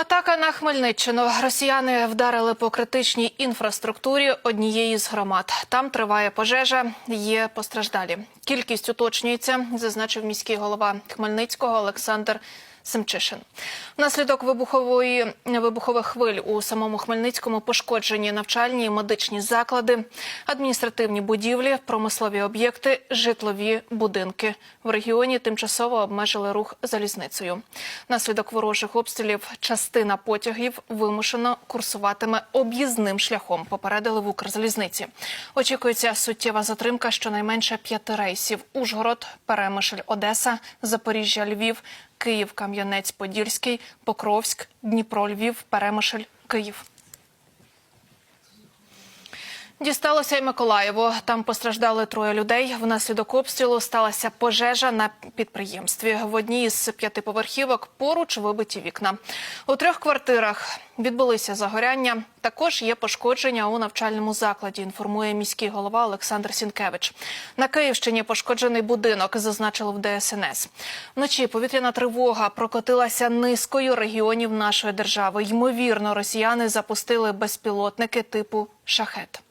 Атака на Хмельниччину. Росіяни вдарили по критичній інфраструктурі однієї з громад. Там триває пожежа, є постраждалі. Кількість уточнюється, зазначив міський голова Хмельницького Олександр Семчишин. Внаслідок вибухової вибухових хвиль у самому Хмельницькому пошкоджені навчальні і медичні заклади, адміністративні будівлі, промислові об'єкти, житлові будинки. В регіоні тимчасово обмежили рух залізницею. Внаслідок ворожих обстрілів частина потягів вимушено курсуватиме об'їзним шляхом. Попередили в Укрзалізниці. Очікується суттєва затримка щонайменше п'яти рейсів: Ужгород, Перемишль, Одеса, Запоріжжя, Львів, Київ, Кам'янець-Подільський, Покровськ, Дніпро, Львів, Перемишль, Київ. Дісталося й Миколаєво. Там постраждали троє людей. Внаслідок обстрілу сталася пожежа на підприємстві. В одній із п'ятиповерхівок поруч вибиті вікна. У трьох квартирах відбулися загоряння. Також є пошкодження у навчальному закладі. Інформує міський голова Олександр Сінкевич. На Київщині пошкоджений будинок, зазначили в ДСНС. Вночі повітряна тривога прокотилася низкою регіонів нашої держави. Ймовірно, росіяни запустили безпілотники типу шахет.